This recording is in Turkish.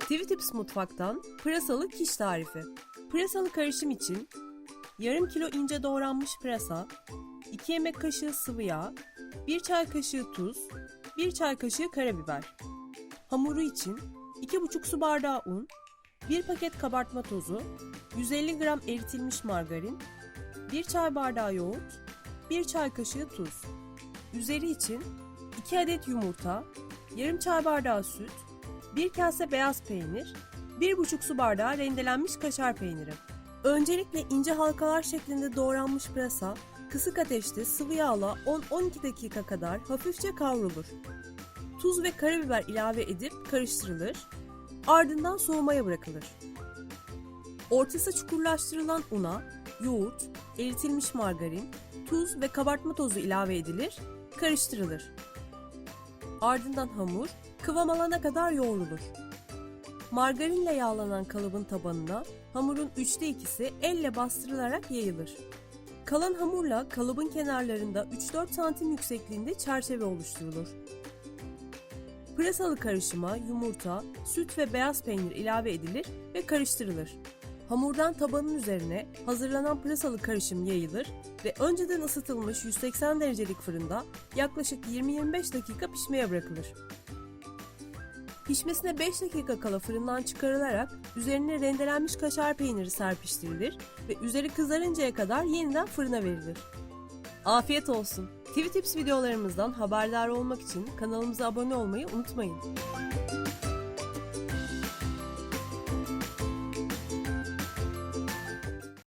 Twitips Mutfak'tan pırasalı kiş tarifi. Pırasalı karışım için yarım kilo ince doğranmış pırasa, 2 yemek kaşığı sıvı yağ, 1 çay kaşığı tuz, 1 çay kaşığı karabiber. Hamuru için 2,5 su bardağı un, 1 paket kabartma tozu, 150 gram eritilmiş margarin, 1 çay bardağı yoğurt, 1 çay kaşığı tuz. Üzeri için 2 adet yumurta, yarım çay bardağı süt, 1 kase beyaz peynir, 1,5 su bardağı rendelenmiş kaşar peyniri. Öncelikle ince halkalar şeklinde doğranmış pırasa, kısık ateşte sıvı yağla 10-12 dakika kadar hafifçe kavrulur. Tuz ve karabiber ilave edip karıştırılır, ardından soğumaya bırakılır. Ortası çukurlaştırılan una, yoğurt, eritilmiş margarin, tuz ve kabartma tozu ilave edilir, karıştırılır. Ardından hamur kıvam alana kadar yoğrulur. Margarinle yağlanan kalıbın tabanına hamurun üçte ikisi elle bastırılarak yayılır. Kalan hamurla kalıbın kenarlarında 3-4 santim yüksekliğinde çerçeve oluşturulur. Pırasalı karışıma yumurta, süt ve beyaz peynir ilave edilir ve karıştırılır. Hamurdan tabanın üzerine hazırlanan pırasalı karışım yayılır ve önceden ısıtılmış 180 derecelik fırında yaklaşık 20-25 dakika pişmeye bırakılır. Pişmesine 5 dakika kala fırından çıkarılarak üzerine rendelenmiş kaşar peyniri serpiştirilir ve üzeri kızarıncaya kadar yeniden fırına verilir. Afiyet olsun. TV Tips videolarımızdan haberdar olmak için kanalımıza abone olmayı unutmayın.